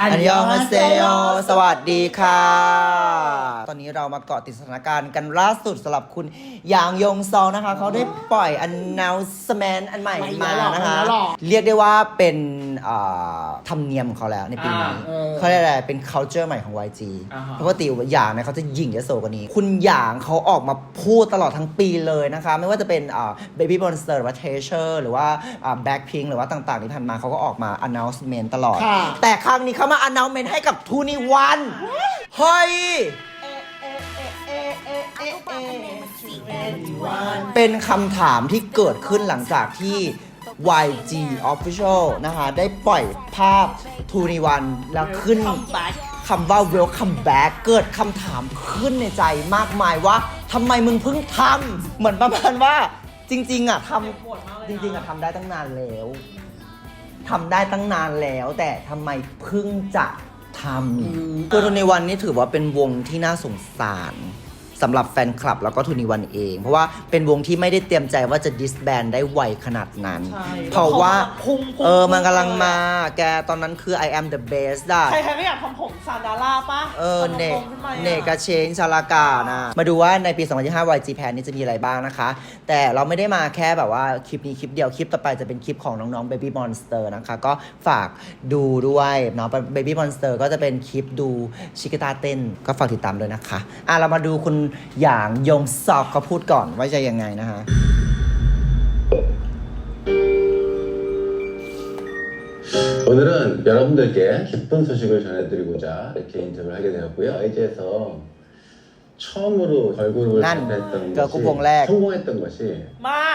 อันยองฮาเซโยสวัสดีค่ะ ตอนนี้เรามาเกาะติดสถานการณ์กันล่าสุดสำหรับคุณหยางยงซองนะคะ เขาได้ปล่อย announcement อันใหม่มานะคะไม่หรอกเรียกได้ว่าเป็นอ่าธรรมเนียมของเขาแล้วในปีนี้อ่าเออเขาเรียกอะไรเป็น culture ใหม่ของ YG อ่าฮะปกติหยางเนี่ยเขาจะหยิ่งยโสกว่านี้ คุณหยางเขาออกมาพูดตลอดทั้งปีเลยนะคะ ไม่ว่าจะเป็นอ่า Baby Monster หรือว่า Treasure หรือว่าอ่า Blackpink หรือว่าต่างๆที่ผ่านมาเขาก็ออกมา announcement ตลอดค่ะแต่ครั้งนี้เขามา announcement ให้กับทูนิวันเฮ้ย เป็นคำถามที่เกิดขึ้นหลังจากที่ YG Official นะคะ ได้ปล่อยภาพทูนิวันแล้วขึ้นคำว่า welcome back เกิดคำถามขึ้นในใจมากมายว่าทำไมมึงเพิ่งทำเหมือนประมาณว่าจริง ๆ อะทำจริง ๆ อะทำได้ตั้งนานแล้ว ทำได้ตั้งนานแล้ว แต่ทำไมเพิ่งจะทำคือทูนิวันนี่ถือว่าเป็นวงที่น่าสงสาร สำหรับแฟนคลับแล้วก็ทูนิวันเอง เพราะว่าเป็นวงที่ไม่ได้เตรียมใจว่าจะดิสแบนได้ไวขนาดนั้น ใช่เพราะว่าแล้วเขามาพุ่งๆ เออมันกำลังเลยอะมาแกตอนนั้นคือ I am the best อะใครๆก็อยากทำผมซานดาร่าปะเออเนทำผมขึ้นมาอะ เนกาเชงชาลากานะ มาดูว่าในปี 2025 YG Pan นี่จะมีอะไรบ้างนะคะ แต่เราไม่ได้มาแค่แบบว่าคลิปนี้คลิปเดียว คลิปต่อไปจะเป็นคลิปของน้องๆ Baby Monster นะคะ ก็ฝากดูด้วยเนาะ Baby Monster ก็จะเป็นคลิปดูชิคกตาเต้น ก็ฝากติดตามด้วยนะคะ อะ เรามาดูคุณหยางยงซอกเขาพูดก่อนว่าจะยังไงนะคะ 오늘은 여러분들께 기쁜 소식을 전해드리고자 이렇게 인터뷰를 하게 되었고요. IG에서 처음으로 걸그룹을 난 발표했던 그 것이 구봉렉. 성공했던 것이 มาก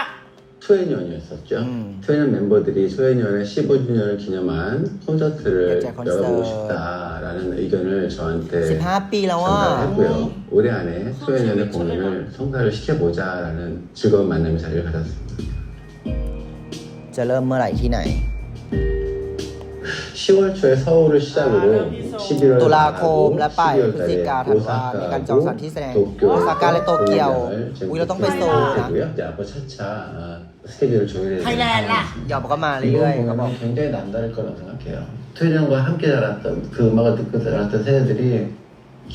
투애니원이었었죠. 음. 투애니원 멤버들이 투애니원의 15주년을 기념한 콘서트를 그치, 콘서트. 열어보고 싶다라는 의견을 저한테 15ปีแล้วอ่ะ 전달했고요. 올해 안에 투애니원의 공연을 성사를 시켜보자라는 즐거운 만남의 자리를 가졌습니다. จะเริ่มเมื่อไหร่ที่ไหน 10월 초에 서울을 시작으로 아, 여기서. 11월 ตุลาคมและปลายพฤ 12월 ศจิ 달에 กาธันวามีการจองสถานที่แสดง โอซาก้าและโตเกียว อุ๊ยเราต้องไปโซลนะ 고요 이제 앞으로 차차 아, 스케줄을 조율해 타이랜드. เดี๋ยวก็มาเรื่อยๆเขาบอก 이번 공연은 굉장히 남다를 거라고 생각해요. 트윈형과 함께 자랐던 그 음악을 듣고 자랐던 세대들이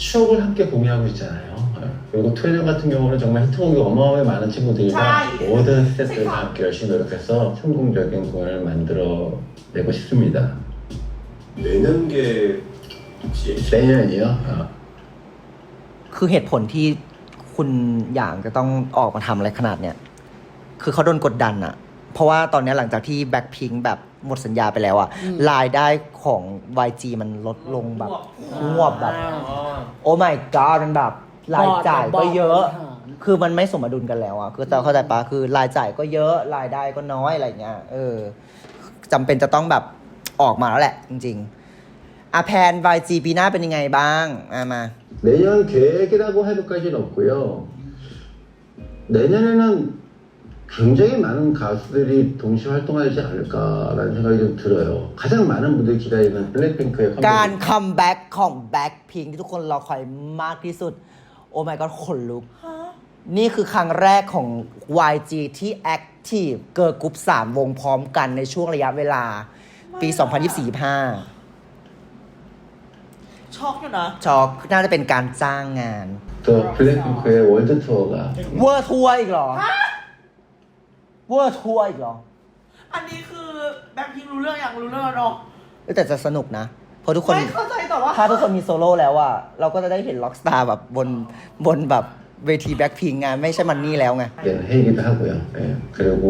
추억을 함께 공유하고 있잖아요. 어. 그리고 트윈형 같은 경우는 정말 히트곡이 어마어마하게 많은 친구들이랑 자, 모든 스태프들과 함께 열심히 노력해서 성공적인 공연을 만들어 내고 싶습니다. 내년계 혹시 내년이요? 어. คือเหตุผลที่คุณอย่างจะต้องออกมาทำอะไรขนาดเนี้ย คือเขาโดนกดดันอะเพราะว่าตอนเนี้ยหลังจากที่แบ็คพิงแบบหมดสัญญาไปแล้วอะรายได้ของ YG มันลดลงแบบงวบแบบ โอ้ my god มันแบบรายจ่ายก็เยอะ บอร์ด คือมันไม่สมดุลกันแล้วอะคือแต่เข้าใจปะคือรายจ่ายก็เยอะรายได้ก็น้อยอะไรเงี้ย เออจำเป็นจะต้องแบบ ออกมาแล้วแหละ จริงๆอะแพน YG ปีหน้าเป็นยังไงบ้างอ่ะมา 내년 계획이라고 해도까지는 없고요. 내년에는 굉장히 많은 가수들이 동시에 활동하지 않을까라는 생각이 좀 들어요. 가장 많은 분들이 기다리는 블랙핑크의 การ 컴백. คัมแบ็กของ Blackpink ที่ทุกคนรอคอยมากที่สุด โอ้ my god ขนลุก นี่คือครั้งแรกของ YG ที่ Active เกิร์ลกรุ๊ป3 วงพร้อมกันในช่วงระยะเวลา ปี 2024-25 ช็อกอยู่นะ ช็อกน่าจะเป็นการจ้างงาน 또 블랙핑크의 월드 투어가 เวอร์ทัวร์อีกเหรอ เวอร์ทัวร์อีกเหรอ อันนี้คือแบ็คพิงรู้เรื่องอย่างรู้เรื่องแล้วเนาะ เอ้ยแต่จะสนุกนะ เพราะทุกคน ไม่เข้าใจแต่ว่า ถ้าทุกคนมีโซโล่แล้วอะเราก็จะได้เห็นล็อกสตาร์แบบบนบนแบบเวทีแบ็คพิงงานไม่ใช่มันนี่แล้วไง 때는 해이기도 하고요. 예. 그리고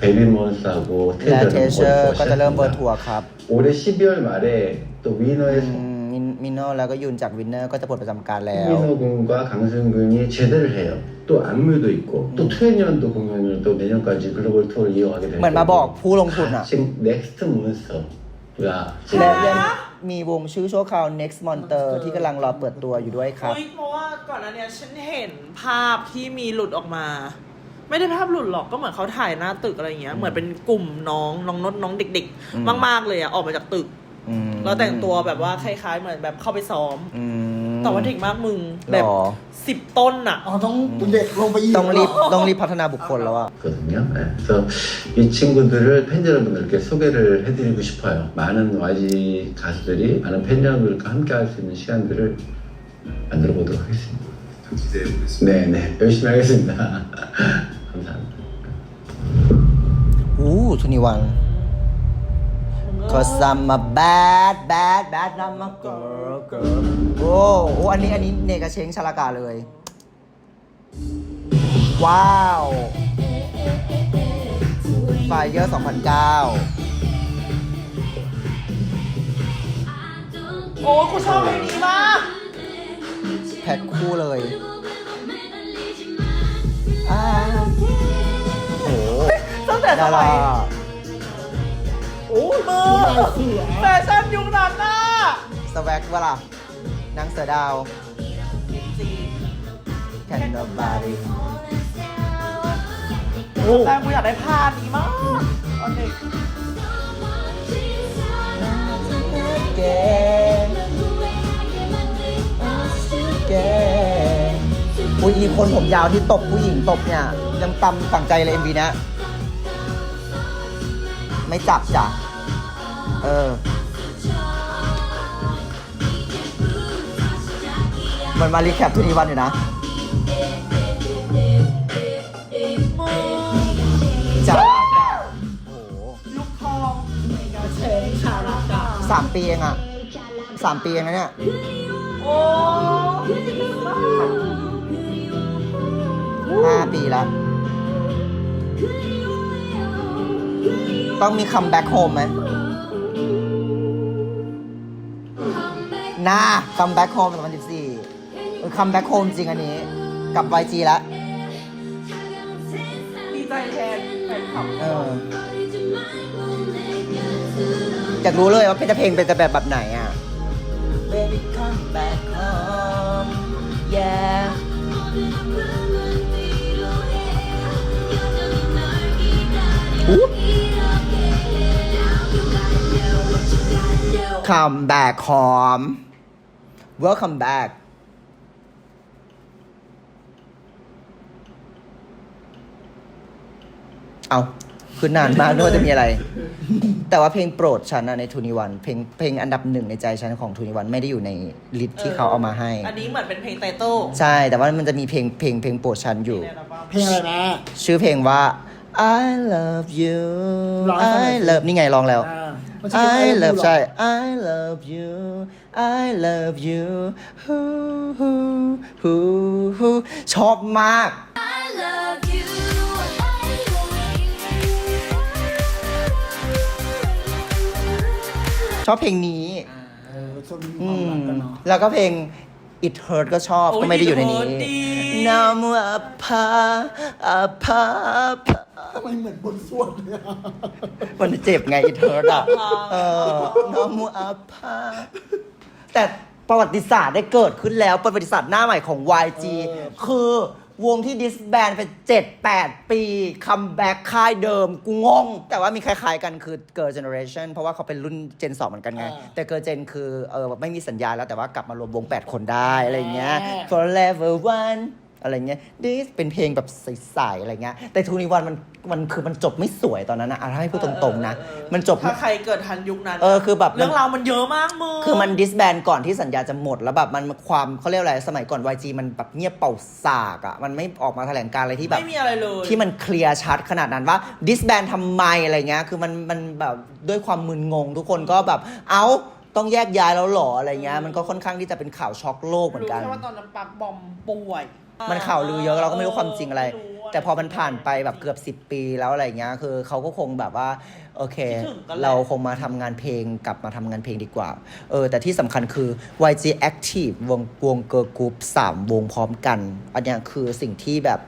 베이비몬스하고 และ 테이저는 เทเชอร์ก็จะเริ่มเวิร์ทัวร์ 시작합니다. ครับ 올해 12월 말에 또 위너의 อืมมินมินโนแล้วก็ยุนจากวินเนอร์ก็จะปลดประจำการแล้ว 민호 군과 강승 군이 제대를 해요. 또 안무도 있고 또 투애니언도 공연을 또 내년까지 글로벌 투어를 이어가게 될 เหมือนมาบอกผู้ลงทุนอะ 지금 넥스트 몬스터가 และยังมีวงชื่อชั่วคราว next monster ที่กำลังรอเปิดตัวอยู่ด้วยครับ เฮ้ยเพราะว่าก่อนหน้าเนี้ยฉันเห็นภาพที่มีหลุดออกมา ไม่ได้ภาพหลุดหรอกก็เหมือนเขาถ่ายหน้าตึกอะไรเงี้ย เหมือนเป็นกลุ่มน้องน้องนอดน้องเด็ก อืม ๆ มาก ๆ เลยอะออกมาจากตึกแล้วแต่งตัวแบบว่าคล้าย ๆ เหมือนแบบเข้าไปซ้อม อืมแต่ว่าเด็กมากมึงแบบสิบต้นอะอ๋อต้องเด็กลงไปอีกต้องรีบต้องรีบพัฒนาบุคคลแล้วอะเขื่อนเนี่ย so ที่ชื่อคู่ตัวเ거든 요. 그래เ이친구들을 팬 여러분들께 소개를 해드리고 싶어 요. 많은 YG 가수들이 많은 팬 여러분들과 함께할 수 있는 시간들을 만들어 보도록 하겠습니 다. 기대해 보겠습니 다. 네네 열심히 하겠습니 다. อู้ทุนิวัน cause I'm a bad bad bad n u m b girl girl โอ้โอ้อันนี้อันนี้เนกเชงชลากาเลย ว้าวไฟเยอะ2009โอ้กูชอบเพลงนี้มาก แพ็คคู่เลย อ่าโอ้โหตั้งแต่สดามัรายโอ้มือแฟชั่นยุคนั้นน่ะสแว็กวะล่ะนางเสือดาว Can nobody แต่กูอยากได้ผ้านี้มากตอนเด็ก Again Again อุ้ยอีคนผมยาวที่ตบผู้หญิงตบเนี่ยยังตำฝังใจเลยเอ็มวีนะ ไม่จับจ้ะเออมันมารีแคปทุกวันอยู่นะจ้าโอ้โหลูกทองเชงชาลากาสามปีเองอะสามปีเองนะเนี่ย โอ้ ห้าปีแล้ว ต้องมีคัมแบ็ k โฮมไหมน่าคัมแบ็ k โฮม2014เออคัมแบ็ k โฮมจริงอันนี้ กับ YG แล้วดีใจแทนแฟนคลับเอออยากรู้เลยว่าเพลงจะเพลงเป็นจะแบบแบบไหนอะ Baby come back home yeah Come back home Welcome back เอาคือนานมากนึกว่าจะมีอะไร แต่ว่าเพลงโปรดฉันอะในทูนิวันเพลงเพลงอันดับหนึ่งในใจฉันของทูนิวันไม่ได้อยู่ในลิสต์ที่เขาเอามาให้ อันนี้เหมือนเป็นเพลงไตเติ้ลใช่ แต่ว่ามันจะมีเพลงเพลงเพลงโปรดฉันอยู่ในอัลบั้มเพลงอะไรนะ ชื่อเพลงว่า I love you ร้องให้ฟังหน่อย I สิ love นี่ไงลองแล้วอ่า มันชื่อเพล I ง love เหรอใช่ I love you I love you ฮูฮูฮูฮูชอบมาก I love you. I love you. ชอบเพลงนี้ เออช่วงนี้มีอืความมรักกันเนาะ แล้วก็เพลง It Hurt ก็ชอบ โอ้ยก็ไม่ได้อยู่ในนี้ It Hurt ดี น้ำว่าพาอาพาพา ทำไมเหมือนบนสวดเลยอะมันเจ็บไง It Hurt อะเออน้ำว่าพาแต่ประวัติศาสตร์ได้เกิดขึ้นแล้วประวัติศาสตร์หน้าใหม่ของ YG คือวงที่ดิสแบนไป7-8 ปีคัมแบ็กค่ายเดิมกูงง แต่ว่ามีคล้ายๆกันคือเกิร์ Generation เพราะว่าเขาเป็นรุ่น Gen 2เหมือนกันไง แต่เกิร์ Gen คือเออไม่มีสัญญาแล้วแต่ว่ากลับมารวมวง 8 คนได้อะไรอย่างเงี้ย Forever One อะไรเงี้ย this เป็นเพลงแบบใสๆอะไรเงี้ยแต่ทูนิวันมันมันคือมันจบไม่สวยตอนนั้นนะอะถ้าให้พูดตรงๆนะ มันจบ ถ้าใครเกิดทันยุคนั้น เออคือแบบมันเรื่องราวมันเยอะมากมึงคือมันดิสแบนก่อนที่สัญญาจะหมด แล้วแบบมันความเขาเรียกอะไรสมัยก่อน YG มันแบบเงียบเป่าสากอะ่ะมันไม่ออกมาแถลงการอะไรที่แบบไม่มีอะไรเลยที่มันเคลียร์ชัดขนาดนั้นว่าดิสแบนทำไมอะไรเงี้ยคือมันมันแบบด้วยความมึนงง ทุกคนก็แบบเอ้าต้องแยกย้ายแล้วเหรออะไรเงี้ยมันก็ค่อนข้างที่จะเป็นข่าวช็อกโลกเหมือนกันรู้แค่ว่าตอนนั้นปักบอมป่วย มันข่าวลือเยอะเราก็ไม่รู้ความจริงอะไรม่รู้แต่พอมันผ่านไปแบบเกือบ10ปีแล้วอะไรเงี้ยคือเขาก็คงแบบว่า โอเคคิดถึงกันแหละเราคงมาทำงานเพลงกลับมาทำงานเพลงดีกว่า เออ แต่ที่สำคัญคือ YG Active วงวงเกิร์ลกรุ๊ปสามวงพร้อมกัน อันเนี้ยคือสิ่งที่แบบ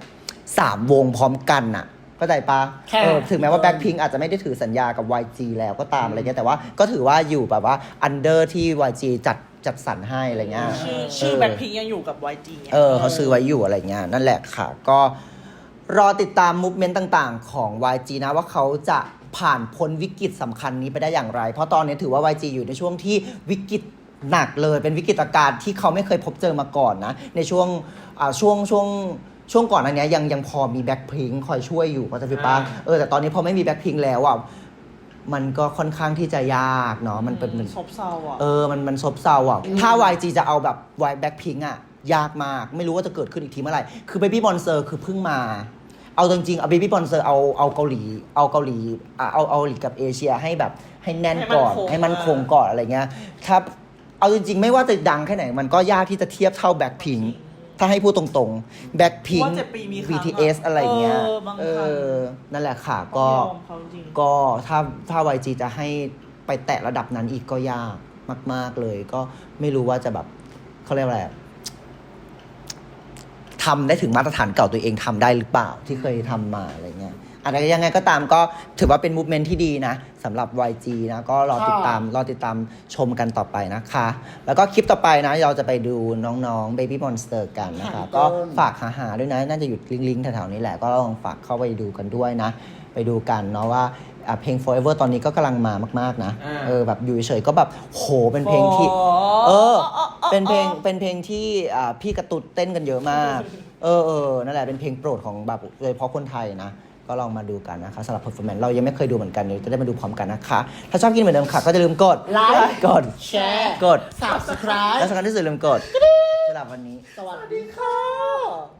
สามวงพร้อมกันน่ะ เข้าใจปะค่ะเออถึงแม้ว่า Blackpink อาจจะไม่ได้ถือสัญญากับ YG แล้วก็ตามอะไรเงี้ยแต่ว่าก็ถือว่าอยู่แบบว่า under ที่ YG จัดจัดสรรให้อะไรเงี้ย ชื่อชื่อแบ็คพิงยังอยู่กับ YG ไง เออเขาซื้อไว้อยู่อะไรเงี้ยนั่นแหละค่ะ ก็รอติดตามมูฟเมนต์ต่างๆ ของ YG นะว่าเขาจะผ่านพ้นวิกฤตสำคัญนี้ไปได้อย่างไร เพราะตอนนี้ถือว่า YG อยู่ในช่วงที่วิกฤตหนักเลย เป็นวิกฤตการณ์ที่เขาไม่เคยพบเจอมาก่อนนะ ในช่วงอ่าช่วงช่วง ช่วงก่อนอันเนี้ยยังยังพอมีแบ็คพิงคอยช่วยอยู่ก็จะพี่ป้าเออแต่ตอนนี้พอไม่มีแบ็คพิงแล้วอะมันก็ค่อนข้างที่จะยากเนาะมันเป็นเหมือนซบเซาอะเออมันมันซบเซาอะถ้า YG จะเอาแบบ Y Blackpink อะยากมาก ไม่รู้ว่าจะเกิดขึ้นอีกทีเมื่อไหร่ คือ Baby Monster คือเพิ่งมา เอาจริงๆเอา Baby Monster เอาเอาเกาหลี เอาเกาหลีอะเอาเอาเกาหลีกับเอเชียให้แบบให้แน่นก่อนให้มันคงก่อนอะไรเงี้ยครับเอาจริงๆ ไม่ว่าจะดังแค่ไหน มันก็ยากที่จะเทียบเท่า Blackpink ถ้าให้พูดตรงๆ Blackpink ว่าเจ็ดปีมีครั้งอะ BTS อะไรเงี้ยเออบางครั้ง เออนั่นแหละค่ะก็ ต้องยอมเขาจริง ก็ถ้าถ้า YG จะให้ไปแตะระดับนั้นอีกก็ยากมาก ๆ เลย ก็ไม่รู้ว่าจะแบบเขาเรียกว่าอะไรอะทำได้ถึงมาตรฐานเก่าตัวเองทำได้หรือเปล่าที่เคยทำมาอะไรเงี้ย อะไรยังไงก็ตามก็ถือว่าเป็นมูฟเมนที่ดีนะสำหรับ YG นะก็รอติดตามรอติดตามชมกันต่อไปนะคะ แล้วก็คลิปต่อไปนะ เราจะไปดูน้องๆ Baby Monster กันนะคะ ก็ฝากหาหาๆด้วยนะ น่าจะอยู่ลิงก์ๆแถวๆนี้แหละ ก็ลองฝากเข้าไปดูกันด้วยนะ ไปดูกันเนาะว่าอะเพลง forever ตอนนี้ก็กำลังมามาก ๆ นะอ่าเออ แบบอยู่เฉยๆก็แบบโห เป็นเพลงที่ เออ เป็นเพลง เป็นเพลงที่อ่าพี่กระตุดเต้นกันเยอะมาก เออเออนั่นแหละ เป็นเพลงโปรดของแบบโดยเฉพาะคนไทยนะ ก็ลองมาดูกันนะคะสำหรับ performance เรายังไม่เคยดูเหมือนกันเดี๋ยวจะได้มาดูพร้อมกันนะคะ ถ้าชอบกินเหมือนเดิมค่ะ ก็จะลืมกด ไลค์ กด แชร์ กด subscribe และสำคัญที่สุดลืมกดสำหรับวันนี้ สวัสดีค่ะ